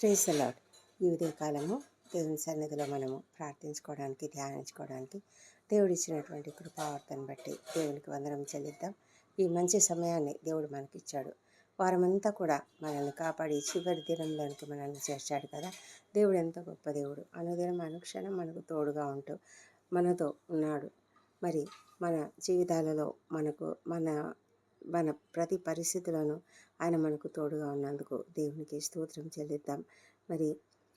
Praise అలాడ్ ఈ ఉదయకాలము దేవుని సన్నిధిలో మనము ప్రార్థించుకోవడానికి ధ్యానించుకోవడానికి దేవుడు ఇచ్చినటువంటి కృపావర్తను బట్టి దేవునికి వందనం చెల్లిద్దాం. ఈ మంచి సమయాన్ని దేవుడు మనకిచ్చాడు. వారమంతా కూడా మనల్ని కాపాడి చివరి దినంలోనికి మనల్ని చేర్చాడు కదా. దేవుడు ఎంతో గొప్ప దేవుడు. అనుదినం అనుక్షణం మనకు తోడుగా ఉంటూ మనతో ఉన్నాడు. మరి మన జీవితాలలో మనకు మన మన ప్రతి పరిస్థితులను ఆయన మనకు తోడుగా ఉన్నందుకు దేవునికి స్తోత్రం చెల్లిద్దాం. మరి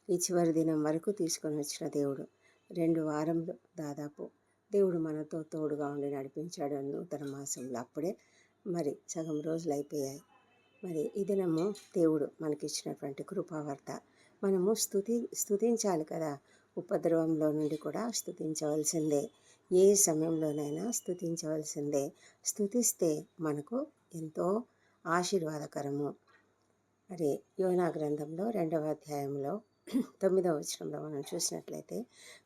ఈ చివరి దినం వరకు తీసుకొని వచ్చిన దేవుడు రెండు వారంలో దాదాపు దేవుడు మనతో తోడుగా ఉండి నడిపించాడు నూతన మాసంలో అప్పుడే మరి సగం రోజులు అయిపోయాయి. మరి ఈ దినము దేవుడు మనకిచ్చినటువంటి కృపావార్త. మనము స్థుతి స్థుతించాలి కదా. ఉపద్రవంలో నుండి కూడా స్థుతించవలసిందే ఏ సమయంలోనైనా స్థుతించవలసిందే స్థుతిస్తే మనకు ఎంతో ఆశీర్వాదకరము. మరి యోనా గ్రంథంలో రెండవ అధ్యాయంలో తొమ్మిదవ వచనంలో మనం చూసినట్లయితే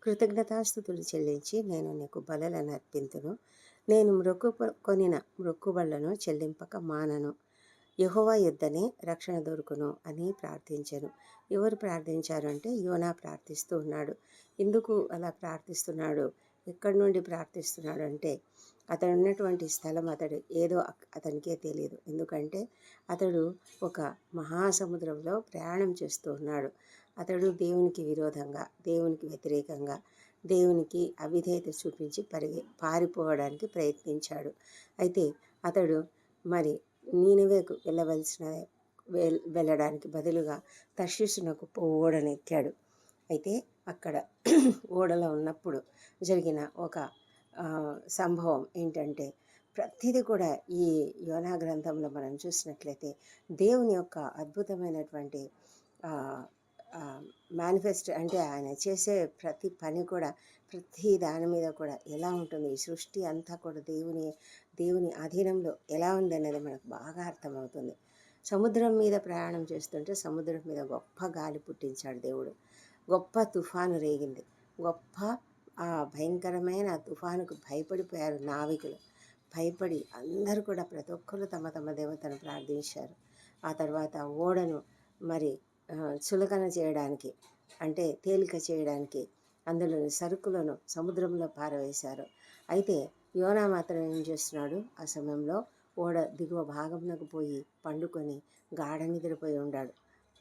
కృతజ్ఞతాస్థుతులు చెల్లించి నేను నీకు బలలను అర్పింతును. నేను మ్రొక్కు కొనిన మృక్కుబళ్ళను చెల్లింపక మానను. యహోవా యుద్ధనే రక్షణ దొరుకును అని ప్రార్థించాను. ఎవరు ప్రార్థించారు అంటే యోనా ప్రార్థిస్తూ ఉన్నాడు. ఎందుకు అలా ప్రార్థిస్తున్నాడు? ఎక్కడి నుండి ప్రార్థిస్తున్నాడు అంటే అతడు ఉన్నటువంటి స్థలం అతడు ఏదో అతనికే తెలియదు ఎందుకంటే అతడు ఒక మహాసముద్రంలో ప్రయాణం చేస్తూ ఉన్నాడు. అతడు దేవునికి విరోధంగా దేవునికి వ్యతిరేకంగా దేవునికి అవిధేయత చూపించి పరిగె పారిపోవడానికి ప్రయత్నించాడు. అయితే అతడు మరి నీనవేకు వెళ్ళవలసిన వెళ్ళడానికి బదులుగా తర్శిసునకు పోవడనెక్కాడు. అయితే అక్కడ ఓడలో ఉన్నప్పుడు జరిగిన ఒక సంభవం ఏంటంటే ప్రతిదీ కూడా ఈ యోనా గ్రంథంలో మనం చూసినట్లయితే దేవుని యొక్క అద్భుతమైనటువంటి మేనిఫెస్ట్ అంటే ఆయన చేసే ప్రతి పని కూడా ప్రతి దాని మీద కూడా ఎలా ఉంటుంది? ఈ సృష్టి అంతా కూడా దేవుని దేవుని అధీనంలో ఎలా ఉంది అనేది మనకు బాగా అర్థమవుతుంది. సముద్రం మీద ప్రయాణం చేస్తుంటే సముద్రం మీద గొప్ప గాలి పుట్టించాడు దేవుడు. గొప్ప తుఫాను రేగింది. గొప్ప ఆ భయంకరమైన తుఫానుకు భయపడిపోయారు నావికులు. భయపడి అందరూ కూడా ప్రతి ఒక్కరు తమ తమ దేవతను ప్రార్థించారు. ఆ తర్వాత ఓడను మరి చులకన చేయడానికి అంటే తేలిక చేయడానికి అందులోని సరుకులను సముద్రంలో పారవేశారు. అయితే యోనా మాత్రం ఏం చేస్తున్నాడు? ఆ సమయంలో ఓడ దిగువ భాగంలోకి పోయి పండుకొని గాఢ నిద్రపోయి ఉన్నాడు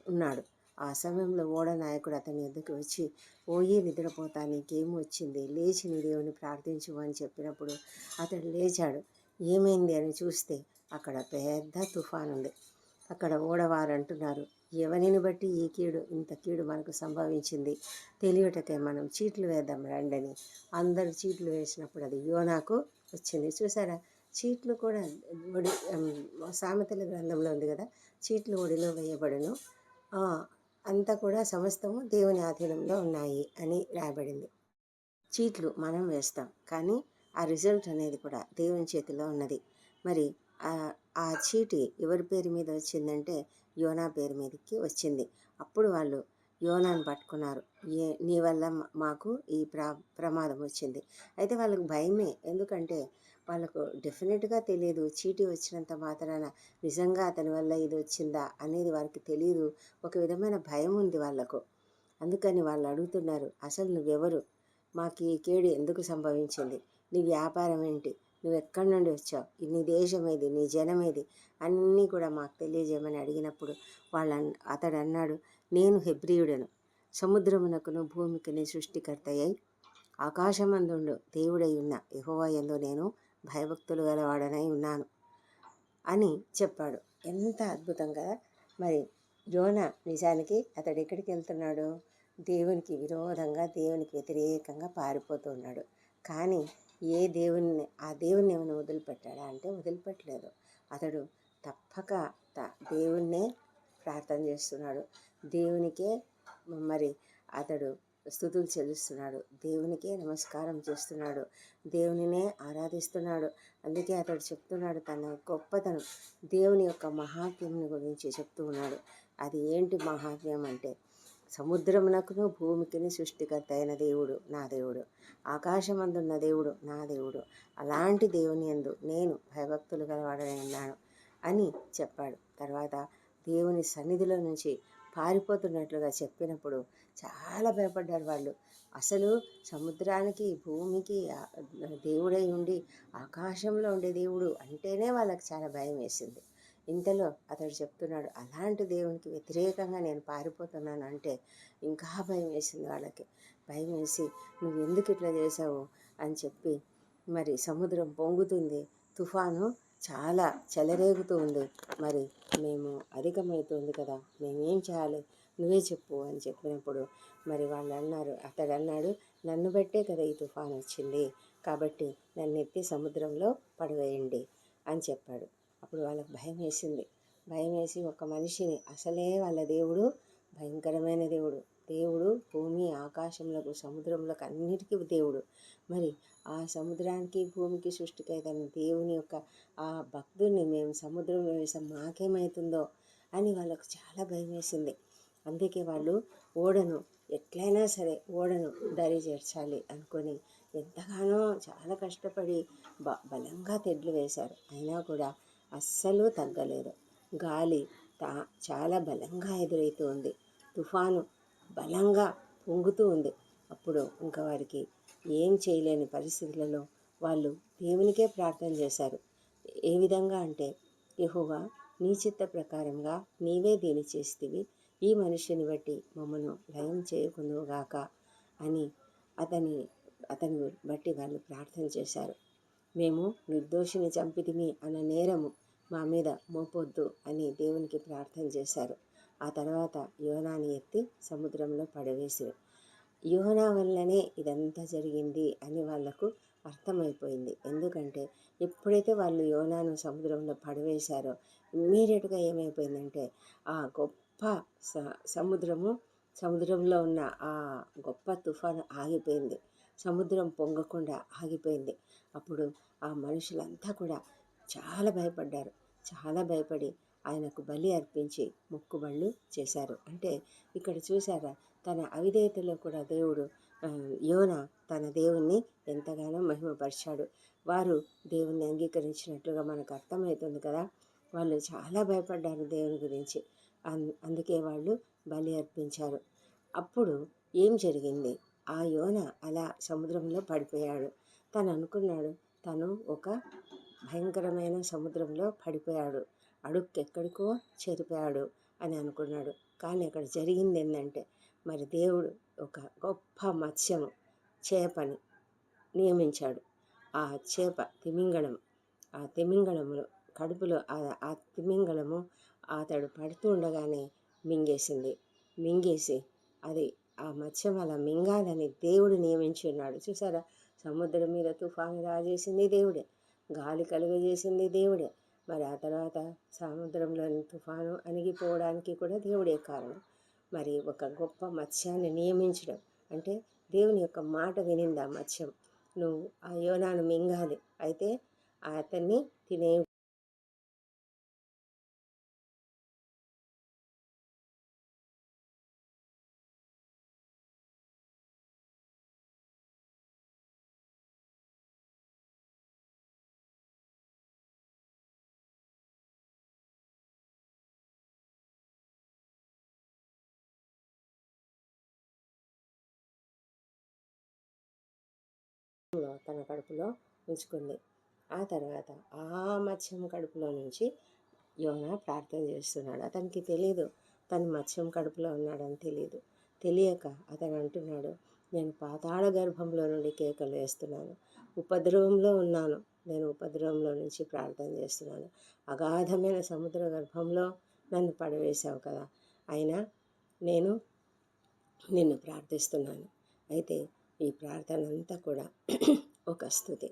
ఉన్నాడు. ఆ సమయంలో ఓడ నాయకుడు అతని ఎద్దుకు వచ్చి ఓయే నిద్రపోతా నీకేం వచ్చింది? లేచి నీ దేవుని ప్రార్థించు అని చెప్పినప్పుడు అతడు లేచాడు. ఏమైంది? అని చూస్తే అక్కడ పెద్ద తుఫాన్ ఉంది. అక్కడ ఓడవారు అంటున్నారు ఎవరిని బట్టి ఈ కీడు ఇంత కీడు మనకు సంభవించింది? తెలియటకే మనం చీట్లు వేద్దాం రండని. అందరు చీట్లు వేసినప్పుడు అది యోనాకు వచ్చింది. చూసారా? చీట్లు కూడా ఒడి సామెతల గ్రంథంలో ఉంది కదా? చీట్లు ఒడిలో వేయబడను. అంతా కూడా సమస్తము దేవుని ఆధీనంలో ఉన్నాయి అని రాయబడింది. చీట్లు మనం వేస్తాం కానీ ఆ రిజల్ట్ అనేది కూడా దేవుని చేతిలో ఉన్నది. మరి ఆ చీటి ఎవరి పేరు మీద వచ్చిందంటే యోనా పేరు మీదకి వచ్చింది. అప్పుడు వాళ్ళు యోనాను పట్టుకున్నారు. ఏ నీ వల్ల మాకు ఈ ప్రా ప్రమాదం వచ్చింది. అయితే వాళ్ళకి భయమే. ఎందుకంటే వాళ్ళకు డెఫినెట్గా తెలియదు చీటీ వచ్చినంత మాత్రాన నిజంగా అతని వల్ల ఇది వచ్చిందా అనేది వారికి తెలియదు ఒక విధమైన భయం ఉంది వాళ్ళకు. అందుకని వాళ్ళు అడుగుతున్నారు అసలు నువ్వెవరు? మాకు ఈ కేడు ఎందుకు సంభవించింది? నీ వ్యాపారం ఏంటి? నువ్వు ఎక్కడి నుండి వచ్చావు? నీ దేశం ఏది? నీ జనం ఏది? అన్నీ కూడా మాకు తెలియజేయమని అడిగినప్పుడు వాళ్ళ అతడు అన్నాడు నేను హెబ్రియుడను. సముద్రమునకును భూమికిని సృష్టికర్త అయి ఆకాశమందుండు దేవుడై ఉన్న యహోవయందు నేను భయభక్తులు గలవాడనై ఉన్నాను అని చెప్పాడు. ఎంత అద్భుతం కదా! మరి జోన నిజానికి అతడు ఎక్కడికి వెళ్తున్నాడు? దేవునికి విరోధంగా దేవునికి వ్యతిరేకంగా పారిపోతున్నాడు కానీ ఏ దేవుణ్ణి ఆ దేవుణ్ణి ఏమైనా వదిలిపెట్టాడా అంటే వదిలిపెట్టలేదు. అతడు తప్పక దేవుణ్ణే ప్రార్థన చేస్తున్నాడు. దేవునికే మరి అతడు స్థుతులు చెల్లిస్తున్నాడు. దేవునికే నమస్కారం చేస్తున్నాడు. దేవునినే ఆరాధిస్తున్నాడు. అందుకే అతడు చెప్తున్నాడు తన గొప్పతనం. దేవుని యొక్క మహాత్మ్యం గురించి చెప్తూ ఉన్నాడు. అది ఏంటి మహాత్మ్యం అంటే? సముద్రమునకును భూమికిని సృష్టికర్త అయిన దేవుడు నా దేవుడు. ఆకాశమందున్న దేవుడు నా దేవుడు. అలాంటి దేవుని ఎందు నేను భయభక్తులు గలవాడని ఉన్నాను అని చెప్పాడు. తర్వాత దేవుని సన్నిధిలో నుంచి పారిపోతున్నట్లుగా చెప్పినప్పుడు చాలా భయపడ్డారు వాళ్ళు. అసలు సముద్రానికి భూమికి దేవుడై ఉండి ఆకాశంలో ఉండే దేవుడు అంటేనే వాళ్ళకి చాలా భయం వేసింది. ఇంతలో అతడు చెప్తున్నాడు అలాంటి దేవునికి వ్యతిరేకంగా నేను పారిపోతున్నాను అంటే ఇంకా భయం వేసింది వాళ్ళకి. భయం వేసి నువ్వు ఎందుకు ఇట్లా చేసావు అని చెప్పి మరి సముద్రం పొంగుతుంది తుఫాను చాలా చెలరేగుతూ ఉంది. మరి మేము అధికమవుతుంది కదా మేమేం చేయాలి? నువ్వే చెప్పు అని చెప్పినప్పుడు మరి వాళ్ళు అన్నారు అతడు అన్నాడు నన్ను బట్టే కదా ఈ తుఫాన్ వచ్చింది కాబట్టి నన్ను ఎత్తి సముద్రంలో పడవేయండి అని చెప్పాడు. అప్పుడు వాళ్ళకి భయం వేసింది. భయం వేసి ఒక మనిషిని అసలే వాళ్ళ దేవుడు భయంకరమైన దేవుడు. దేవుడు భూమి ఆకాశంలకు సముద్రంలోకి అన్నిటికీ దేవుడు. మరి ఆ సముద్రానికి భూమికి సృష్టికైతేనే దేవుని యొక్క ఆ భక్తుడిని మేము సముద్రంలో వేసాం మాకేమవుతుందో అని వాళ్ళకు చాలా భయం వేసింది. అందుకే వాళ్ళు ఓడను ఎట్లయినా సరే ఓడను దరి చేర్చాలి అనుకొని ఎంతగానో చాలా కష్టపడి బ బలంగా తెడ్లు వేశారు. అయినా కూడా అస్సలు తగ్గలేదు. గాలి తా చాలా బలంగా ఎదురైతూ ఉంది. తుఫాను బలంగా పొంగుతూ ఉంది. అప్పుడు ఇంకా వారికి ఏం చేయలేని పరిస్థితులలో వాళ్ళు దేవునికే ప్రార్థన చేశారు. ఏ విధంగా అంటే యెహోవా నీ చిత్త ప్రకారంగా నీవే దీని చేస్తేవి. ఈ మనిషిని బట్టి మమ్మను లయం చేయకుందుగాక అని అతని అతని బట్టి వాళ్ళు ప్రార్థన చేశారు. మేము నిర్దోషిని చంపితిమి అన్న నేరము మా మీద మోపొద్దు అని దేవునికి ప్రార్థన చేశారు. ఆ తర్వాత యోనాని ఎత్తి సముద్రంలో పడవేశారు. యోనా వల్లనే ఇదంతా జరిగింది అని వాళ్ళకు అర్థమైపోయింది. ఎందుకంటే ఎప్పుడైతే వాళ్ళు యోనాను సముద్రంలో పడవేశారో ఇమ్మీడియట్గా ఏమైపోయిందంటే ఆ గొప్ప స సముద్రము సముద్రంలో ఉన్న ఆ గొప్ప తుఫాను ఆగిపోయింది. సముద్రం పొంగకుండా ఆగిపోయింది. అప్పుడు ఆ మనుషులంతా కూడా చాలా భయపడ్డారు. చాలా భయపడి ఆయనకు బలి అర్పించి మొక్కుబళ్ళు చేశారు. అంటే ఇక్కడ చూసారా తన అవిధేయతలో కూడా దేవుడు యోన తన దేవుణ్ణి ఎంతగానో మహిమపరిచాడు. వారు దేవుణ్ణి అంగీకరించినట్లుగా మనకు అర్థమవుతుంది కదా. వాళ్ళు చాలా భయపడ్డారు దేవుని గురించి. అందుకే వాళ్ళు బలి అర్పించారు. అప్పుడు ఏం జరిగింది? ఆ యోన అలా సముద్రంలో పడిపోయాడు. తను అనుకున్నాడు తను ఒక భయంకరమైన సముద్రంలో పడిపోయాడు. అడుక్కెక్కడికో చేరిపోయాడు అని అనుకున్నాడు. కానీ అక్కడ జరిగింది ఏంటంటే మరి దేవుడు ఒక గొప్ప మత్స్యము చేపని నియమించాడు. ఆ చేప తిమింగళం ఆ తిమింగళములో కడుపులో ఆ- ఆ తిమింగళము అతడు పడుతూ ఉండగానే మింగేసింది. మింగేసి అది ఆ మత్స్యం అలా మింగాలని దేవుడు నియమించి ఉన్నాడు. చూసారా సముద్రం మీద తుఫాను రాజేసింది దేవుడే. గాలి కలుగజేసింది దేవుడే. మరి ఆ తర్వాత సముద్రంలోని తుఫాను అణిగిపోవడానికి కూడా దేవుడే కారణం. మరి ఒక గొప్ప మత్స్యాన్ని నియమించడం అంటే దేవుని యొక్క మాట వినింది ఆ మత్స్యం. నువ్వు ఆ యోనాను మింగాలి. అయితే అతన్ని తినే తన కడుపులో ఉంచుకుంది. ఆ తర్వాత ఆ మత్స్యం కడుపులో నుంచి యోన ప్రార్థన చేస్తున్నాడు. అతనికి తెలియదు తను మత్స్యం కడుపులో ఉన్నాడని తెలియదు తెలియక అతను అంటున్నాడు నేను పాతాళ గర్భంలో నుండి కేకలు వేస్తున్నాను. ఉపద్రవంలో ఉన్నాను. నేను ఉపద్రవంలో నుంచి ప్రార్థన చేస్తున్నాను. అగాధమైన సముద్ర గర్భంలో నన్ను పడవేశావు కదా. అయినా నేను నిన్ను ప్రార్థిస్తున్నాను. అయితే ఈ ప్రార్థన అంతా కూడా ఒక స్థుతి.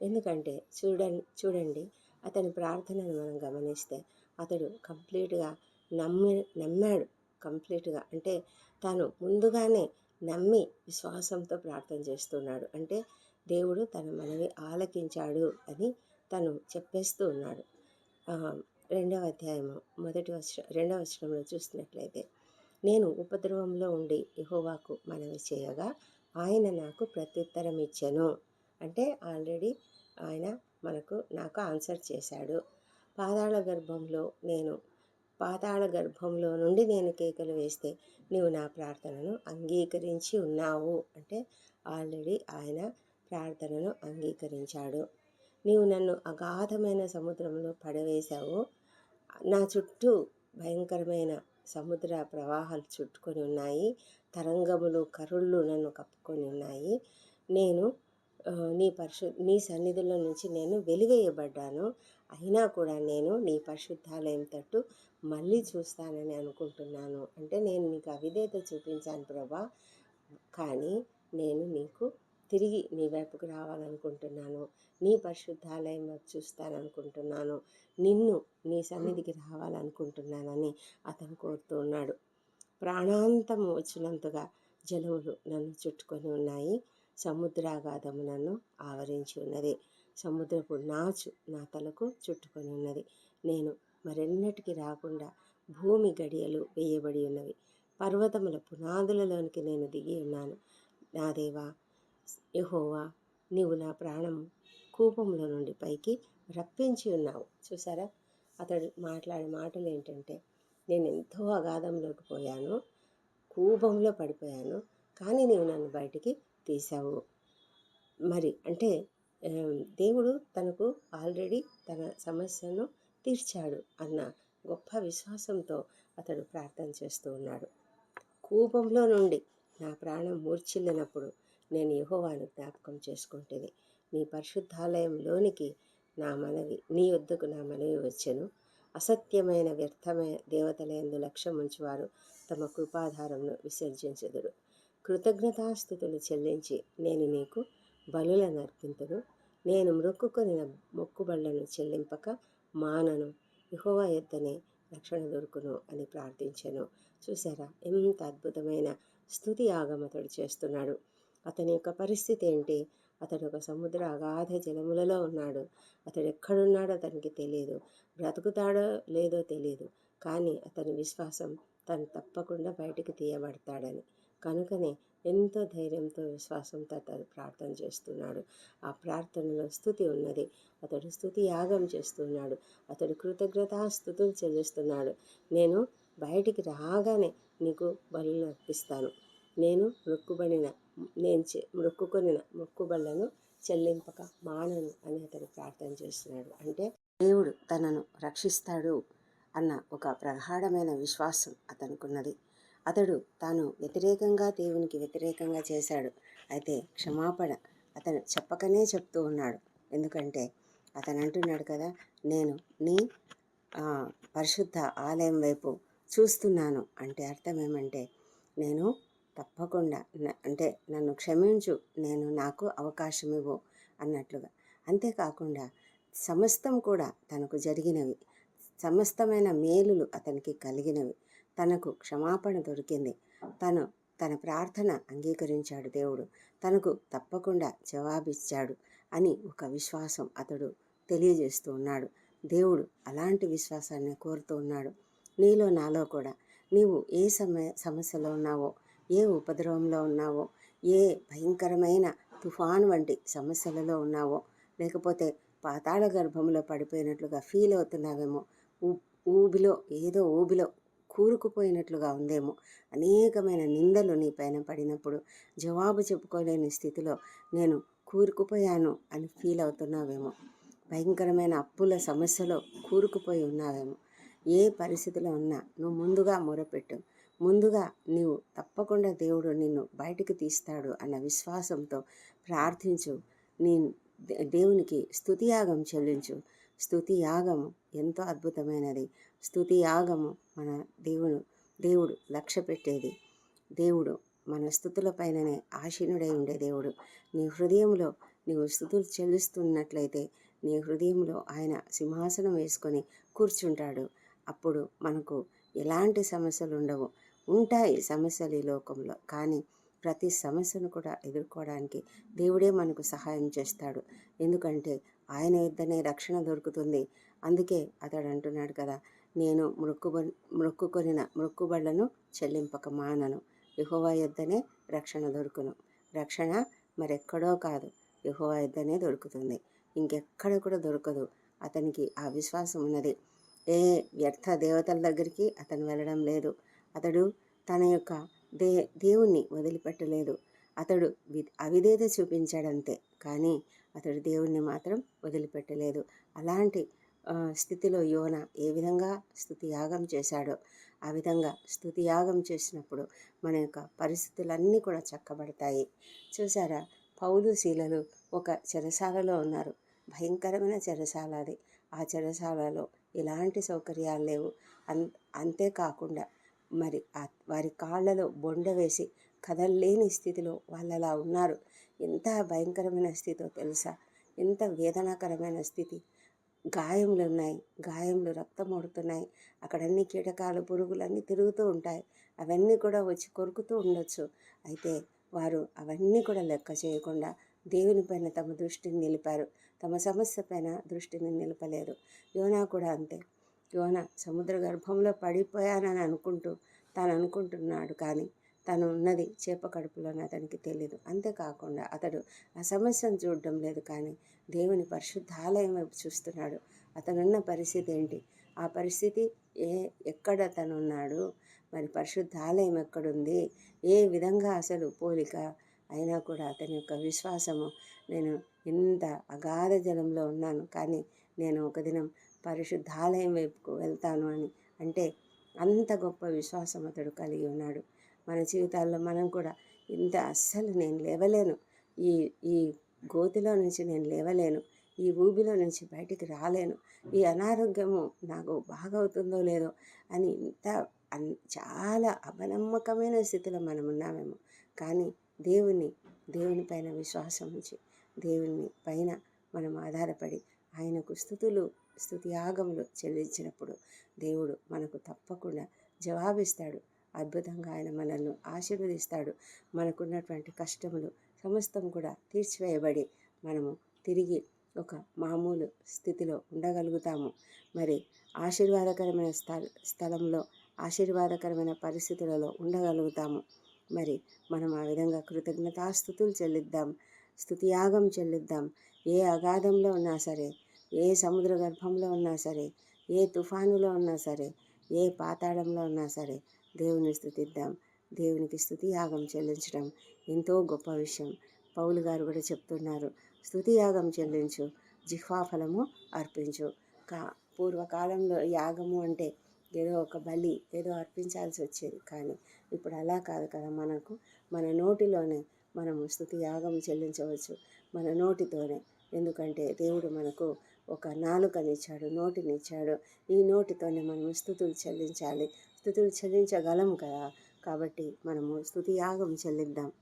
ఎందుకంటే చూడండి చూడండి అతని ప్రార్థనను మనం గమనిస్తే అతడు కంప్లీట్గా నమ్మి నమ్మాడు. కంప్లీట్గా అంటే తాను ముందుగానే నమ్మి విశ్వాసంతో ప్రార్థన చేస్తున్నాడు. అంటే దేవుడు తన మనవి ఆలకించాడు అని తను చెప్పేస్తూ ఉన్నాడు. రెండవ అధ్యాయము మొదటి వచనం రెండవ వచనంలో చూసినట్లయితే నేను ఉపద్రవంలో ఉండి యహోవాకు మనవి చేయగా ఆయన నాకు ప్రత్యుత్తరం ఇచ్చాను. అంటే ఆల్రెడీ ఆయన మనకు నాకు ఆన్సర్ చేశాడు. పాతాళ గర్భంలో నేను పాతాళ గర్భంలో నుండి నేను కేకలు వేస్తే నీవు నా ప్రార్థనను అంగీకరించి ఉన్నావు. అంటే ఆల్రెడీ ఆయన ప్రార్థనను అంగీకరించాడు. నీవు నన్ను అగాధమైన సముద్రంలో పడవేశావు. నా చుట్టూ భయంకరమైన సముద్ర ప్రవాహాలు చుట్టుకొని ఉన్నాయి. తరంగములు కరుళ్ళు నన్ను కప్పుకొని ఉన్నాయి. నేను నీ పరిశు నీ సన్నిధుల నుంచి నేను వెలివేయబడ్డాను. అయినా కూడా నేను నీ పరిశుద్ధాలయం తట్టు మళ్ళీ చూస్తానని అనుకుంటున్నాను. అంటే నేను నీకు అవిధేత చూపించాను ప్రభా. కానీ నేను నీకు తిరిగి నీ వైపుకు రావాలనుకుంటున్నాను. నీ పరిశుద్ధాలయం చూస్తాననుకుంటున్నాను. నిన్ను నీ సన్నిధికి రావాలనుకుంటున్నానని అతను కోరుతూ ఉన్నాడు. ప్రాణాంతం వచ్చినంతగా జలములు నన్ను చుట్టుకొని ఉన్నాయి. సముద్రాగాధము నన్ను ఆవరించి ఉన్నది. సముద్రపు నాచు నా తలకు చుట్టుకొని ఉన్నది. నేను మరెన్నటికి రాకుండా భూమి గడియలు వేయబడి ఉన్నవి. పర్వతముల పునాదులలోనికి నేను దిగి ఉన్నాను. నా దేవా యహోవా నీవు నా ప్రాణం కూపంలో నుండి పైకి రప్పించి ఉన్నావు. చూసారా అతడు మాట్లాడే మాటలు ఏంటంటే నేను ఎంతో అగాధంలోకి పోయాను. కూపంలో పడిపోయాను. కానీ నీవు నన్ను బయటికి తీసావు. మరి అంటే దేవుడు తనకు ఆల్రెడీ తన సమస్యను తీర్చాడు అన్న గొప్ప విశ్వాసంతో అతడు ప్రార్థన చేస్తూ ఉన్నాడు. కూపంలో నుండి నా ప్రాణం మూర్చిల్లినప్పుడు నేను యహోవాను జ్ఞాపకం చేసుకుంటుంది నీ పరిశుద్ధాలయంలోనికి నా మనవి నీ వద్దకు నా మనవి వచ్చెను. అసత్యమైన వ్యర్థమైన దేవతలందు లక్ష్యం ఉంచివారు తమ కృపాధారంను విసర్జించదురు. కృతజ్ఞతాస్థుతులు చెల్లించి నేను నీకు బలులను అర్పింతును నేను మ్రొక్కుకొని మొక్కుబళ్ళను చెల్లింపక మానను. యెహోవా ఎద్దనే రక్షణ దొరుకును అని ప్రార్థించాను. చూసారా ఎంత అద్భుతమైన స్థుతి ఆగమతుడు చేస్తున్నాడు. అతని యొక్క పరిస్థితి ఏంటి? అతడు ఒక సముద్ర అగాధ జలములలో ఉన్నాడు. అతడు ఎక్కడున్నాడో అతనికి తెలియదు బ్రతుకుతాడో లేదో తెలియదు కానీ అతని విశ్వాసం తను తప్పకుండా బయటికి తీయబడతాడని. కనుకనే ఎంతో ధైర్యంతో విశ్వాసంతో అతడు ప్రార్థన చేస్తున్నాడు. ఆ ప్రార్థనలో స్థుతి ఉన్నది. అతడు స్థుతి యాగం చేస్తున్నాడు. అతడు కృతజ్ఞత స్థుతులు చెల్లిస్తున్నాడు. నేను బయటికి రాగానే నీకు బలులు అర్పిస్తాను. నేను రొక్కుబడిన నేను చె మొక్కుకొనిన మొక్కుబళ్ళను చెల్లింపక మానను అని అతడు ప్రార్థన చేస్తున్నాడు. అంటే దేవుడు తనను రక్షిస్తాడు అన్న ఒక ప్రగాఢమైన విశ్వాసం అతనుకున్నది. అతడు తాను వ్యతిరేకంగా దేవునికి వ్యతిరేకంగా చేశాడు. అయితే క్షమాపణ అతను చెప్పకనే చెప్తూ ఉన్నాడు. ఎందుకంటే అతను అంటున్నాడు కదా నేను నీ పరిశుద్ధ ఆలయం వైపు చూస్తున్నాను. అంటే అర్థం ఏమంటే నేను తప్పకుండా. అంటే నన్ను క్షమించు నేను నాకు అవకాశం ఇవ్వు అన్నట్లుగా. అంతేకాకుండా సమస్తం కూడా తనకు జరిగినవి. సమస్తమైన మేలులు అతనికి కలిగినవి. తనకు క్షమాపణ దొరికింది. తను తన ప్రార్థన అంగీకరించాడు దేవుడు. తనకు తప్పకుండా జవాబిచ్చాడు అని ఒక విశ్వాసం అతడు తెలియజేస్తూ ఉన్నాడు. దేవుడు అలాంటి విశ్వాసాన్ని కోరుతూ ఉన్నాడు. నీలో నాలో కూడా నీవు ఏ సమయ సమస్యలో ఉన్నావో ఏ ఉపద్రవంలో ఉన్నావో ఏ భయంకరమైన తుఫాన్ వంటి సమస్యలలో ఉన్నావో లేకపోతే పాతాళ గర్భంలో పడిపోయినట్లుగా ఫీల్ అవుతున్నావేమో ఊ- ఊబిలో ఏదో ఊబిలో కూరుకుపోయినట్లుగా ఉందేమో అనేకమైన నిందలు నీ పైన పడినప్పుడు జవాబు చెప్పుకోలేని స్థితిలో నేను కూరుకుపోయాను అని ఫీల్ అవుతున్నావేమో భయంకరమైన అప్పుల సమస్యలో కూరుకుపోయి ఉన్నావేమో ఏ పరిస్థితిలో ఉన్నా నువ్వు ముందుగా మొరపెట్టు. ముందుగా నీవు తప్పకుండా దేవుడు నిన్ను బయటికి తీస్తాడు అన్న విశ్వాసంతో ప్రార్థించు. నీ దేవునికి స్థుతియాగం చెల్లించు. స్థుతి యాగము ఎంతో అద్భుతమైనది. స్థుతి యాగము మన దేవుడు దేవుడు లక్ష్య పెట్టేది. దేవుడు మన స్థుతుల పైననే ఆశీనుడై ఉండే దేవుడు. నీ హృదయంలో నీవు స్థుతులు చెల్లిస్తున్నట్లయితే నీ హృదయంలో ఆయన సింహాసనం వేసుకొని కూర్చుంటాడు. అప్పుడు మనకు ఎలాంటి సమస్యలు ఉండవు ఉంటాయి సమస్యలు ఈ లోకంలో. కానీ ప్రతి సమస్యను కూడా ఎదుర్కోవడానికి దేవుడే మనకు సహాయం చేస్తాడు. ఎందుకంటే ఆయన యుద్ధనే రక్షణ దొరుకుతుంది. అందుకే అతడు అంటున్నాడు కదా నేను మృక్కుబ మృక్కుకొనిన మృక్కుబళ్ళను చెల్లింపక మానను యెహోవా యుద్ధనే రక్షణ దొరుకును. రక్షణ మరెక్కడో కాదు యెహోవా యుద్ధనే దొరుకుతుంది. ఇంకెక్కడ కూడా దొరకదు. అతనికి ఆ విశ్వాసం ఉన్నది ఏ వ్యర్థ దేవతల దగ్గరికి అతను వెళ్ళడం లేదు. అతడు తన యొక్క దే దేవుణ్ణి వదిలిపెట్టలేదు. అతడు వి అవిధేత చూపించాడంతే కానీ అతడు దేవుణ్ణి మాత్రం వదిలిపెట్టలేదు. అలాంటి స్థితిలో యోన ఏ విధంగా స్థుతి యాగం చేశాడో ఆ విధంగా స్థుతి యాగం చేసినప్పుడు మన యొక్క పరిస్థితులన్నీ కూడా చక్కబడతాయి. చూసారా పౌలు శీలలు ఒక చెరసాలలో ఉన్నారు. భయంకరమైన చెరసాల అది ఆ చెరసాలలో ఎలాంటి సౌకర్యాలు లేవు. అంతేకాకుండా మరి వారి కాళ్ళలో బొండ వేసి కదల్లేని స్థితిలో వాళ్ళు అలా ఉన్నారు. ఎంత భయంకరమైన స్థితితో తెలుసా? ఎంత వేదనాకరమైన స్థితి. గాయములు ఉన్నాయి. గాయములు రక్తం ఓడుతున్నాయి అక్కడన్ని కీటకాలు పురుగులన్నీ తిరుగుతూ ఉంటాయి. అవన్నీ కూడా వచ్చి కొరుకుతూ ఉండొచ్చు. అయితే వారు అవన్నీ కూడా లెక్క చేయకుండా దేవుని పైన తమ దృష్టిని నిలిపారు. తమ సమస్య పైన దృష్టిని నిలపలేదు. యోనా కూడా అంతే. యోన సముద్ర గర్భంలో పడిపోయానని అనుకుంటూ తాను అనుకుంటున్నాడు కానీ తను ఉన్నది చేప కడుపులోని అతనికి తెలియదు అంతేకాకుండా అతడు ఆ సమస్యను చూడడం లేదు కానీ దేవుని పరిశుద్ధాలయం వైపు చూస్తున్నాడు. అతనున్న పరిస్థితి ఏంటి? ఆ పరిస్థితి ఏ ఎక్కడ తను ఉన్నాడు మరి పరిశుద్ధాలయం ఎక్కడుంది? ఏ విధంగా అసలు పోలిక అయినా కూడా అతని యొక్క విశ్వాసము నేను ఇంత అగాధ జలంలో ఉన్నాను కానీ నేను ఒక దినం పరిశుద్ధాలయం వైపుకు వెళ్తాను అని. అంటే అంత గొప్ప విశ్వాసం అతడు కలిగి ఉన్నాడు. మన జీవితాల్లో మనం కూడా ఇంత అస్సలు నేను లేవలేను. ఈ ఈ గోతిలో నుంచి నేను లేవలేను. ఈ ఊబిలో నుంచి బయటికి రాలేను. ఈ అనారోగ్యము నాకు బాగవుతుందో లేదో అని ఇంత చాలా అపనమ్మకమైన స్థితిలో మనం ఉన్నామేమో. కానీ దేవుని దేవుని పైన విశ్వాసం ఉంచి దేవుని పైన మనం ఆధారపడి ఆయనకు స్థుతులు స్థుతియాగములు చెల్లించినప్పుడు దేవుడు మనకు తప్పకుండా జవాబిస్తాడు. అద్భుతంగా ఆయన మనల్ని ఆశీర్వదిస్తాడు. మనకున్నటువంటి కష్టములు సమస్తం కూడా తీర్చివేయబడి మనము తిరిగి ఒక మామూలు స్థితిలో ఉండగలుగుతాము. మరి ఆశీర్వాదకరమైన స్థల స్థలంలో ఆశీర్వాదకరమైన పరిస్థితులలో ఉండగలుగుతాము. మరి మనం ఆ విధంగా కృతజ్ఞతాస్థుతులు చెల్లిద్దాం స్థుతియాగం చెల్లిద్దాం. ఏ అగాధంలో ఉన్నా సరే ఏ సముద్ర గర్భంలో ఉన్నా సరే ఏ తుఫానులో ఉన్నా సరే ఏ పాతాళంలో ఉన్నా సరే దేవుని స్థుతిద్దాం. దేవునికి స్థుతి యాగం చెల్లించడం ఎంతో గొప్ప విషయం. పౌలు గారు కూడా చెప్తున్నారు స్థుతి యాగం చెల్లించు జిహ్వాఫలము అర్పించు. కా పూర్వకాలంలో యాగము అంటే ఏదో ఒక బలి ఏదో అర్పించాల్సి వచ్చేది కానీ ఇప్పుడు అలా కాదు కదా మనకు. మన నోటిలోనే మనము స్థుతి యాగం చెల్లించవచ్చు మన నోటితోనే. ఎందుకంటే దేవుడు మనకు ఒక నాలుకనిచ్చాడు నోటినిచ్చాడు. ఈ నోటితోనే మనం స్థుతులు చెల్లించాలి. స్థుతులు చెల్లించగలం కదా? కాబట్టి మనము స్థుతి యాగం చెల్లిద్దాం.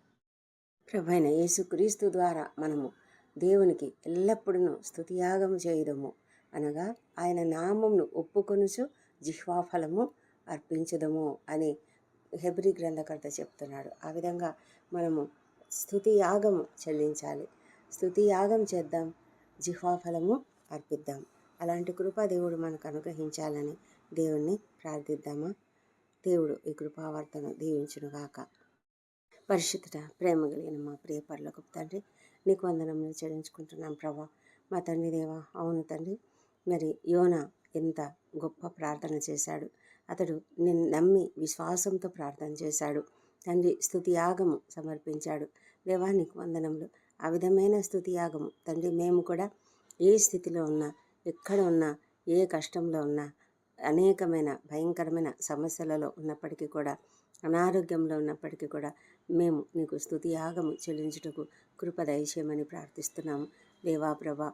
ప్రభైన యేసుక్రీస్తు ద్వారా మనము దేవునికి ఎల్లప్పుడూ స్థుతియాగం చేయదము అనగా ఆయన నామంను ఒప్పుకొనుచు జిహ్వాఫలము అర్పించదము అని హెబ్రి గ్రంథకర్త చెప్తున్నాడు. ఆ విధంగా మనము స్థుతి యాగము చెల్లించాలి. స్థుతి యాగం చేద్దాం. జిహ్వాఫలము అర్పిద్దాం. అలాంటి కృప దేవుడు మనకు అనుగ్రహించాలని దేవుణ్ణి ప్రార్థిద్దామా? దేవుడు ఈ కృపావర్తను దీవించునుగాక. పరిశుద్ధ ప్రేమ కలిగిన మా ప్రియ పర్లకు తండ్రి నీకు వందనములు చెల్లించుకుంటున్నాం ప్రభా. మా తండ్రి దేవా అవును తండ్రి. మరి యోన ఎంత గొప్ప ప్రార్థన చేశాడు. అతడు నిన్ను నమ్మి విశ్వాసంతో ప్రార్థన చేశాడు. తండ్రి స్థుతి యాగము సమర్పించాడు. నీకు వందనములు. ఆ విధమైన స్థుతి యాగము. తండ్రి మేము కూడా ఏ స్థితిలో ఉన్నా ఎక్కడ ఉన్నా ఏ కష్టంలో ఉన్నా అనేకమైన భయంకరమైన సమస్యలలో ఉన్నప్పటికీ కూడా అనారోగ్యంలో ఉన్నప్పటికీ కూడా మేము నీకు స్థుతి యాగము చెల్లించుటకు కృప దయచేయమని ప్రార్థిస్తున్నాము. దేవా ప్రభా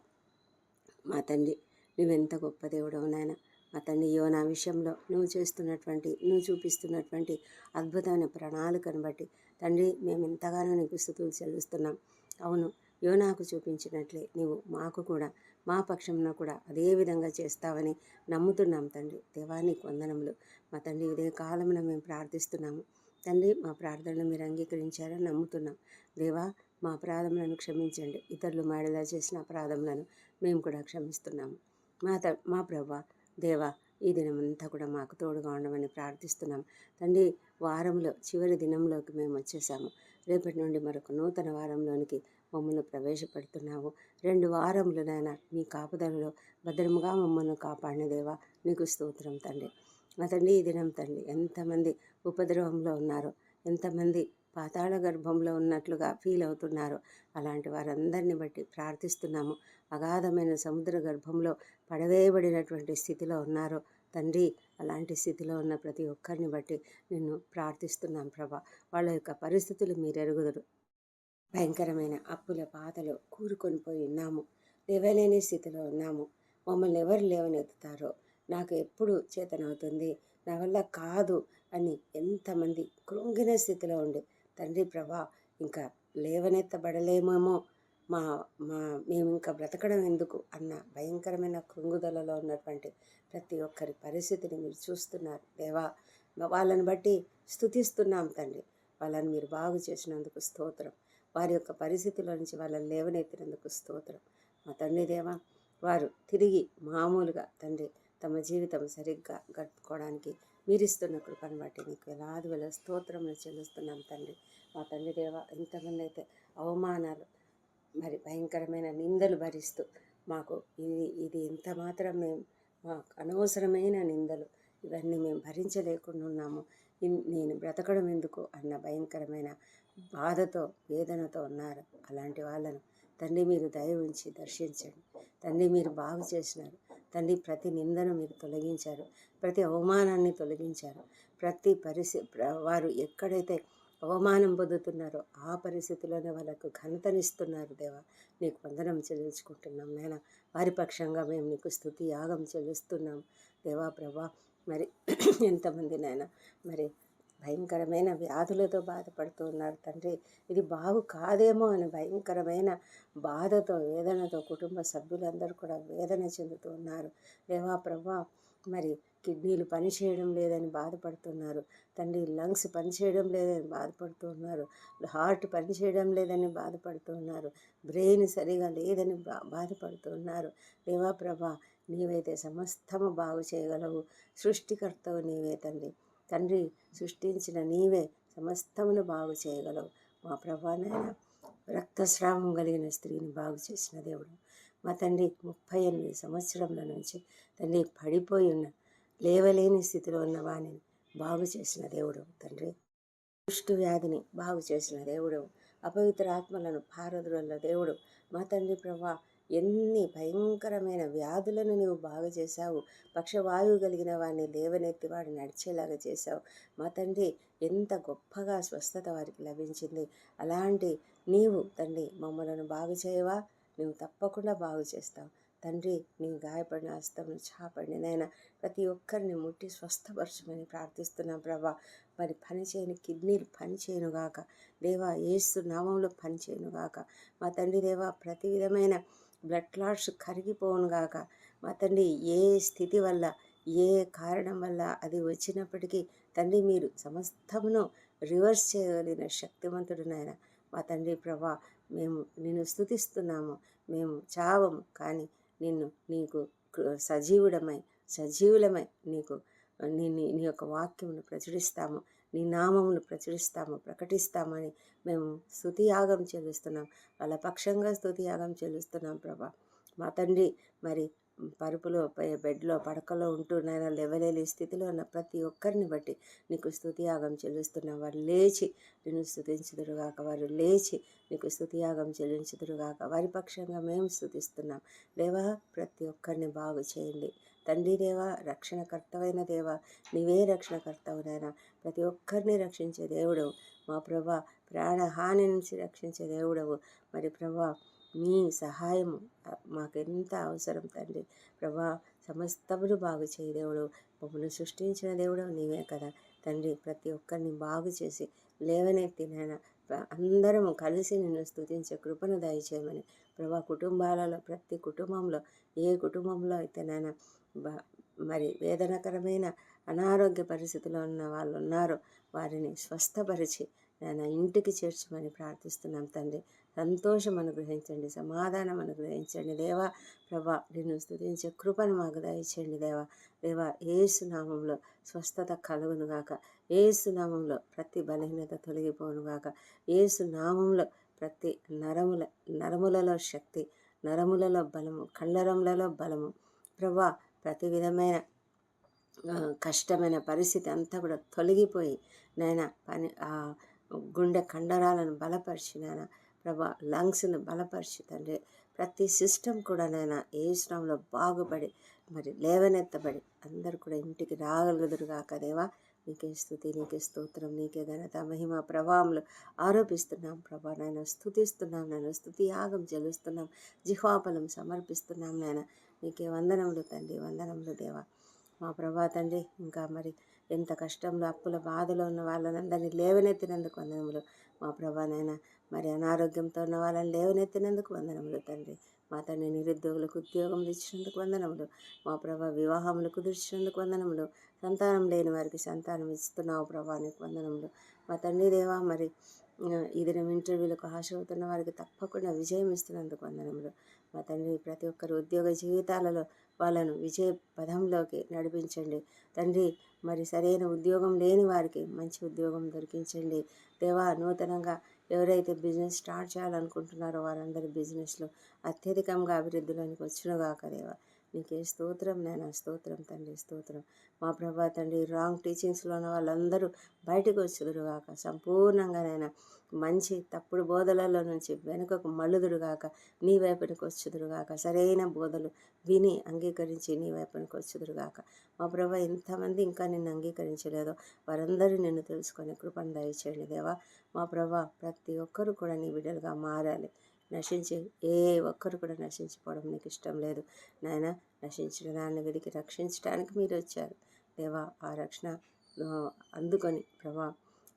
మా తండ్రి నువ్వెంత గొప్ప దేవుడవు నాయన. మా తండ్రి యోనా విషయంలో నువ్వు చేస్తున్నటువంటి నువ్వు చూపిస్తున్నటువంటి అద్భుతమైన ప్రణాళికను బట్టి తండ్రి మేము ఎంతగానో నీకు స్థుతులు చెల్లిస్తున్నాం. అవును యోనాకు చూపించినట్లే. నీవు మాకు కూడా మా పక్షంలో కూడా అదే విధంగా చేస్తావని నమ్ముతున్నాం తండ్రి. దేవానికి వందనములు. మా తండ్రి ఇదే కాలమున మేము ప్రార్థిస్తున్నాము. తండ్రి మా ప్రార్థనలు మీరు అంగీకరించారని నమ్ముతున్నాం. దేవా మా అపరాధములను క్షమించండి. ఇతరులు మాడలా చేసిన అపరాధములను మేము కూడా క్షమిస్తున్నాము. మా త మా ప్రభా దేవా ఈ దినమంతా కూడా మాకు తోడుగా ఉండమని ప్రార్థిస్తున్నాం. తండ్రి వారంలో చివరి దినంలోకి మేము వచ్చేసాము. రేపటి నుండి మరొక నూతన వారంలోనికి మమ్మల్ని ప్రవేశపెడుతున్నావు. రెండు వారములు నాయన మీ కాపుదలలో భద్రముగా మమ్మల్ని కాపాడిన దేవా నీకు స్తోత్రం తండ్రి. మా తండ్రి ఈ దినం తండ్రి ఎంతమంది ఉపద్రవంలో ఉన్నారో ఎంతమంది పాతాళ గర్భంలో ఉన్నట్లుగా ఫీల్ అవుతున్నారు. అలాంటి వారందరిని బట్టి ప్రార్థిస్తున్నాము. అగాధమైన సముద్ర గర్భంలో పడవేయబడినటువంటి స్థితిలో ఉన్నారో తండ్రి అలాంటి స్థితిలో ఉన్న ప్రతి ఒక్కరిని బట్టి నిన్ను ప్రార్థిస్తున్నాం ప్రభా. వాళ్ళ యొక్క పరిస్థితులు మీరు ఎరుగుదరు భయంకరమైన అప్పుల బాధలో కూరుకొని పోయి ఉన్నాము. లేవలేని స్థితిలో ఉన్నాము. మమ్మల్ని ఎవరు లేవనెత్తుతారో నాకు ఎప్పుడు చేతనవుతుంది. నా వల్ల కాదు అని ఎంతమంది కృంగిన స్థితిలో ఉండి తండ్రి ప్రభా ఇంకా లేవనెత్తబడలేమేమో. మా మా మేము ఇంకా బ్రతకడం ఎందుకు అన్న భయంకరమైన కృంగుదలలో ఉన్నటువంటి ప్రతి ఒక్కరి పరిస్థితిని మీరు చూస్తున్నారు. దేవా వాళ్ళని బట్టి స్థుతిస్తున్నాం తండ్రి. వాళ్ళని మీరు బాగు చేసినందుకు స్తోత్రం. వారి యొక్క పరిస్థితుల నుంచి వాళ్ళని లేవనెత్తినందుకు స్తోత్రం. మా తండ్రి దేవా వారు తిరిగి మామూలుగా తండ్రి తమ జీవితం సరిగ్గా గడుపుకోవడానికి మీరిస్తున్న కృపను బట్టి నీకు వేలాది వేల స్తోత్రములు చెల్లిస్తున్నాం తండ్రి. మా తండ్రి దేవ ఎంతమంది అయితే అవమానాలు మరి భయంకరమైన నిందలు భరిస్తూ మాకు ఇది ఇది ఎంత మాత్రం మేము మాకు అనవసరమైన నిందలు ఇవన్నీ మేము భరించలేకుండా ఉన్నాము. నేను బ్రతకడం ఎందుకు అన్న భయంకరమైన బాధతో వేదనతో ఉన్నారు అలాంటి వాళ్ళను. తండ్రి మీరు దయ ఉంచి దర్శించండి. తండ్రి మీరు బాగు చేసినారు. తండ్రి ప్రతి నిందను మీరు తొలగించారు. ప్రతి అవమానాన్ని తొలగించారు. ప్రతి పరిస్థితి వారు ఎక్కడైతే అవమానం పొందుతున్నారో ఆ పరిస్థితిలోనే వాళ్ళకు ఘనతనిస్తున్నారు దేవా. నీకు వందనం చెల్లించుకుంటున్నాం నాయన. వారి పక్షంగా మేము నీకు స్థుతి యాగం చెల్లిస్తున్నాం దేవా ప్రభా. మరి ఎంతమంది నాయన? మరి భయంకరమైన వ్యాధులతో బాధపడుతూ ఉన్నారు తండ్రి. ఇది బాగు కాదేమో అని భయంకరమైన బాధతో వేదనతో కుటుంబ సభ్యులందరూ కూడా వేదన చెందుతూ ఉన్నారు. దేవా ప్రభా మరి కిడ్నీలు పనిచేయడం లేదని బాధపడుతున్నారు. తండ్రి లంగ్స్ పనిచేయడం లేదని బాధపడుతూ ఉన్నారు. హార్ట్ పనిచేయడం లేదని బాధపడుతూ ఉన్నారు. బ్రెయిన్ సరిగా లేదని బా బాధపడుతూ ఉన్నారు. దేవా ప్రభా నీవైతే సమస్తము బాగు చేయగలవు. సృష్టికర్తవు నీవే తండ్రి. తండ్రి సృష్టించిన నీవే సమస్తమును బాగు చేయగలవు. మా ప్రభానైనా రక్తస్రావం కలిగిన స్త్రీని బాగు చేసిన దేవుడు. మా తండ్రి ముప్పై ఎనిమిది సంవత్సరముల నుంచి తండ్రి పడిపోయి ఉన్న లేవలేని స్థితిలో ఉన్న వాణిని బాగు చేసిన దేవుడు. తండ్రి కుష్టు వ్యాధిని బాగు చేసిన దేవుడు. అపవిత్ర ఆత్మలను పారదుల దేవుడు. మా తండ్రి ప్రభా ఎన్ని భయంకరమైన వ్యాధులను నీవు బాగు చేశావు. పక్షవాయువు కలిగిన వాడిని లేవనెత్తి వాడు నడిచేలాగా చేశావు. మా తండ్రి ఎంత గొప్పగా స్వస్థత వారికి లభించింది. అలాంటి నీవు తండ్రి మమ్మలను బాగు చేయవా? నువ్వు తప్పకుండా బాగు చేస్తావు. తండ్రి నీ గాయపడిన హస్తమును చాపండి నాయన. ప్రతి ఒక్కరిని ముట్టి స్వస్థపరచమని ప్రార్థిస్తున్నాం ప్రభా. మరి పనిచేయని కిడ్నీలు పనిచేయనుగాక దేవా ఏసు నామంలో పనిచేయనుగాక మా తండ్రి దేవా ప్రతి విధమైన బ్లడ్ క్లాట్స్ కరిగిపోనుగాక మా తండ్రి ఏ స్థితి వల్ల ఏ కారణం వల్ల అది వచ్చినప్పటికీ తండ్రి మీరు సమస్తమును రివర్స్ చేయగలిగిన శక్తివంతుడు నాయన. మా తండ్రి ప్రభా మేము నిన్ను స్థుతిస్తున్నాము మేము చావము కానీ నిన్ను నీకు సజీవుడమై సజీవులమై నీకు నీ నీ యొక్క వాక్యమును ప్రచురిస్తాము. నీ నామమును ప్రచురిస్తాము ప్రకటిస్తామని మేము స్థుతియాగం చెల్లిస్తున్నాం. వాళ్ళ పక్షంగా స్థుతియాగం చెల్లిస్తున్నాం ప్రభా. మా తండ్రి మరి పరుపులో బెడ్లో పడకలో ఉంటూ నాయన లెవలేని స్థితిలో ఉన్న ప్రతి ఒక్కరిని బట్టి నీకు స్థుతియాగం చెల్లిస్తున్నాం. వారు లేచి నిన్ను స్థుతించుదురుగాక వారు లేచి నీకు స్థుతియాగం చెల్లించుదురుగాక వారి పక్షంగా మేము స్థుతిస్తున్నాం దేవా ప్రతి ఒక్కరిని బాగు చేయండి. తండ్రి దేవా రక్షణకర్తవైన దేవా నీవే రక్షణకర్తవునైనా ప్రతి ఒక్కరిని రక్షించే దేవుడవు మా ప్రభా ప్రాణహాని నుంచి రక్షించే దేవుడవు. మరి ప్రభా మీ సహాయం మాకెంత అవసరం తండ్రి. ప్రభా సమస్తమును బాగు చేయ దేవుడు. మమ్మల్ని సృష్టించిన దేవుడు నీవే కదా. తండ్రి ప్రతి ఒక్కరిని బాగు చేసి లేవనెత్తి నాయన అందరం కలిసి నిన్ను స్థుతించే కృపను దయచేయమని. ప్రభా కుటుంబాలలో ప్రతి కుటుంబంలో ఏ కుటుంబంలో అయితే నాయన మరి వేదనకరమైన అనారోగ్య పరిస్థితిలో ఉన్న వాళ్ళు ఉన్నారో వారిని స్వస్థపరిచి నాయన ఇంటికి చేర్చమని ప్రార్థిస్తున్నాం తండ్రి. సంతోషం అనుగ్రహించండి సమాధానం అనుగ్రహించండి. దేవా ప్రభా నిన్ను స్థుతించే కృపను మాకు దయచేయండి దేవా. దేవా ఏసు నామంలో స్వస్థత కలుగునుగాక ఏసు నామంలో ప్రతి బలహీనత తొలగిపోనుగాక ఏసు నామంలో ప్రతి నరముల నరములలో శక్తి నరములలో బలము కండరములలో బలము. ప్రభా ప్రతి విధమైన కష్టమైన పరిస్థితి అంతా కూడా తొలగిపోయి నాయన పని ఆ గుండె కండరాలను బలపరిచి నాయన ప్రభా లంగ్స్ను బలపరిచి తండ్రి ప్రతి సిస్టమ్ కూడా నాయన ఏ శ్రమంలో బాగుపడి మరి లేవనెత్తబడి అందరు కూడా ఇంటికి రాగలుగుదురుగా కదేవా నీకే స్థుతి నీకే స్తోత్రం నీకే ఘనత మహిమ ప్రభావంలో ఆరోపిస్తున్నాం ప్రభా నాయన. స్థుతిస్తున్నాం నాయన. స్థుతి యాగం చెలుస్తున్నాం జిహ్వాపలం సమర్పిస్తున్నాం నాయన. నీకే వందనములు తండ్రి వందనములు దేవా. మా ప్రభా తండ్రి ఇంకా మరి ఎంత కష్టంలో అప్పుల బాధలో ఉన్న వాళ్ళనందరినీ లేవనెత్తినందుకు వందనములు. మా ప్రభా మరి అనారోగ్యంతో ఉన్న వాళ్ళని లేవనెత్తినందుకు వందనములు తండ్రి. మా తండ్రి నిరుద్యోగులకు ఉద్యోగం ఇచ్చినందుకు వందనములు. మా ప్రభా వివాహములు కుదిర్చినందుకు వందనములు. సంతానం లేని వారికి సంతానం ఇస్తున్నావు ప్రభా నీకు వందనములు. మా తండ్రి దేవా మరి ఈ దినం ఇంటర్వ్యూలకు హాష అవుతున్న వారికి తప్పకుండా విజయం ఇస్తున్నందుకు వందనములు. మా తండ్రి ప్రతి ఒక్కరు ఉద్యోగ జీవితాలలో వాళ్ళను విజయ పదంలోకి నడిపించండి. తండ్రి మరి సరైన ఉద్యోగం లేని వారికి మంచి ఉద్యోగం దొరికించండి. దేవా నూతనంగా ఎవరైతే బిజినెస్ స్టార్ట్ చేయాలనుకుంటున్నారో వారందరి బిజినెస్లో అత్యధికంగా అభివృద్ధిలోనికి వచ్చినగాక దేవా. నీకే స్తోత్రం నేను స్తోత్రం తండ్రి స్తోత్రం. మా ప్రభా తండ్రి రాంగ్ టీచింగ్స్లో ఉన్న వాళ్ళందరూ బయటకు వచ్చుదురుగాక సంపూర్ణంగా నేను మంచి తప్పుడు బోధలలో నుంచి వెనుకకు మళ్ళుదురుగాక నీ వైపునికి వచ్చుదురుగాక సరైన బోధలు విని అంగీకరించి నీ వైపునికి వచ్చుదురుగాక మా ప్రభా ఎంతమంది ఇంకా నిన్ను అంగీకరించలేదో వారందరూ నిన్ను తెలుసుకొని కృపను దయచేయండి దేవా. మా ప్రభా ప్రతి ఒక్కరు కూడా నీ బిడ్డలుగా మారాలి. నశించి ఏ ఒక్కరు కూడా నశించిపోవడం నీకు ఇష్టం లేదు. నాయన నశించిన దాన్ని వెతికి రక్షించడానికి మీరు వచ్చారు దేవా ఆ రక్షణ అందుకొని ప్రభా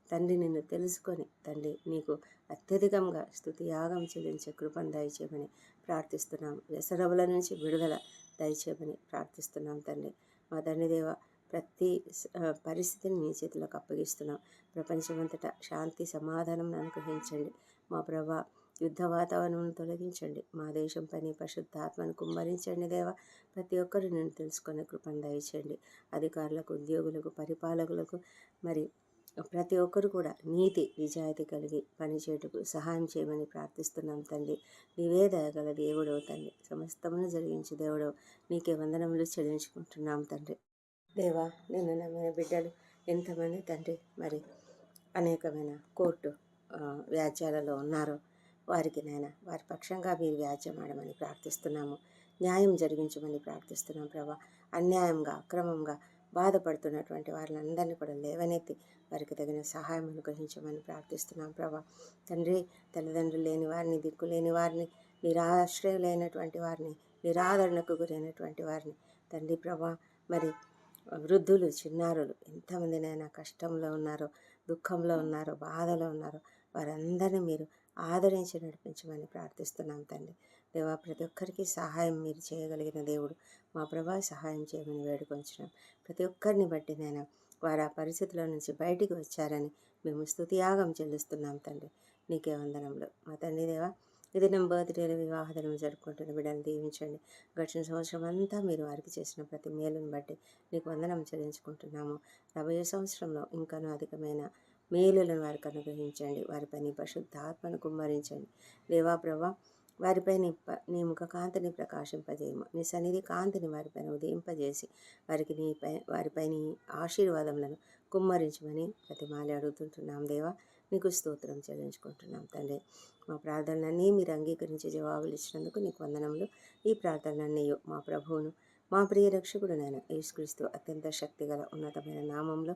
తండ్రి నిన్ను తెలుసుకొని తండ్రి నీకు అత్యధికంగా స్థుతి యాగం చెల్లించే కృపను దయచేయమని ప్రార్థిస్తున్నాం. వ్యసరవుల నుంచి విడుదల దయచేయమని ప్రార్థిస్తున్నాం తండ్రి. మా తండ్రి దేవ ప్రతి పరిస్థితిని మీ చేతిలోకి అప్పగిస్తున్నాం. ప్రపంచమంతటా శాంతి సమాధానం అనుగ్రహించండి. మా ప్రభా యుద్ధ వాతావరణం తొలగించండి. మా దేశం పని పరిశుద్ధాత్మను కుమ్మరించండి దేవా. ప్రతి ఒక్కరు నేను తెలుసుకునే కృపను దయచేయండి. అధికారులకు ఉద్యోగులకు పరిపాలకులకు మరి ప్రతి ఒక్కరు కూడా నీతి నిజాయితీ కలిగి పనిచేయటకు సహాయం చేయమని ప్రార్థిస్తున్నాం తండ్రి. నీవే దయగల దేవుడవు తండ్రి. సమస్తమును జరిగించి దేవుడవు. నీకే వందనములు చెల్లించుకుంటున్నాం తండ్రి. దేవా నేను నమ్మిన బిడ్డలు ఎంతమంది తండ్రి? మరి అనేకమైన కోర్టు వ్యాజ్యాలలో ఉన్నారో వారికి నాయన వారి పక్షంగా మీరు వ్యాజ్యమాడమని ప్రార్థిస్తున్నాము. న్యాయం జరిగించమని ప్రార్థిస్తున్నాం ప్రభా. అన్యాయంగా అక్రమంగా బాధపడుతున్నటువంటి వారిని కూడా లేవనెత్తి వారికి తగిన సహాయం అనుగ్రహించమని ప్రార్థిస్తున్నాం ప్రభా. తండ్రి తల్లిదండ్రులు లేని వారిని దిక్కు లేని వారిని నిరాశ్రయులైనటువంటి వారిని నిరాదరణకు గురైనటువంటి వారిని. తండ్రి ప్రభా మరి వృద్ధులు చిన్నారులు ఎంతమందినైనా కష్టంలో ఉన్నారో దుఃఖంలో ఉన్నారో బాధలో ఉన్నారో వారందరినీ మీరు ఆదరించి నడిపించమని ప్రార్థిస్తున్నాం తండ్రి. దేవా ప్రతి ఒక్కరికి సహాయం మీరు చేయగలిగిన దేవుడు. మా ప్రభా సహాయం చేయమని వేడుకొంచున్నాం. ప్రతి ఒక్కరిని బట్టి నేను వారు ఆ పరిస్థితుల నుంచి బయటికి వచ్చారని మేము స్తుతియాగం చెల్లిస్తున్నాం తండ్రి. నీకే వందనంలో మా తండ్రి దేవా ఇది నా బర్త్డేల వివాహ దినం జరుపుకుంటున్న బిడ్డను దీవించండి. గడిచిన సంవత్సరం అంతా మీరు వారికి చేసిన ప్రతి మేలును బట్టి నీకు వందనం చెల్లించుకుంటున్నాము. రాబోయే సంవత్సరంలో ఇంకానూ అధికమైన మేలులను వారికి అనుగ్రహించండి. వారిపై నీ పరిశుద్ధాత్మను కుమ్మరించండి. దేవా ప్రభా వారిపై నీ ప- నీ ముఖ కాంతిని ప్రకాశింపజేయము. నీ సన్నిధి కాంతిని వారిపైన ఉదయింపజేసి వారికి నీపై వారిపై నీ ఆశీర్వాదములను కుమ్మరించమని ప్రతిమాలి అడుగుతుంటున్నాం దేవా. నీకు స్తోత్రం చెల్లించుకుంటున్నాం తండ్రి. మా ప్రార్థనలన్నీ మీరు అంగీకరించి జవాబులు ఇచ్చినందుకు నీకు వందనములు. ఈ ప్రార్థనలన్నీ మా ప్రభువును మా ప్రియ రక్షకుడు నేను యేసుక్రీస్తు అత్యంత శక్తిగల ఉన్నతమైన నామంలో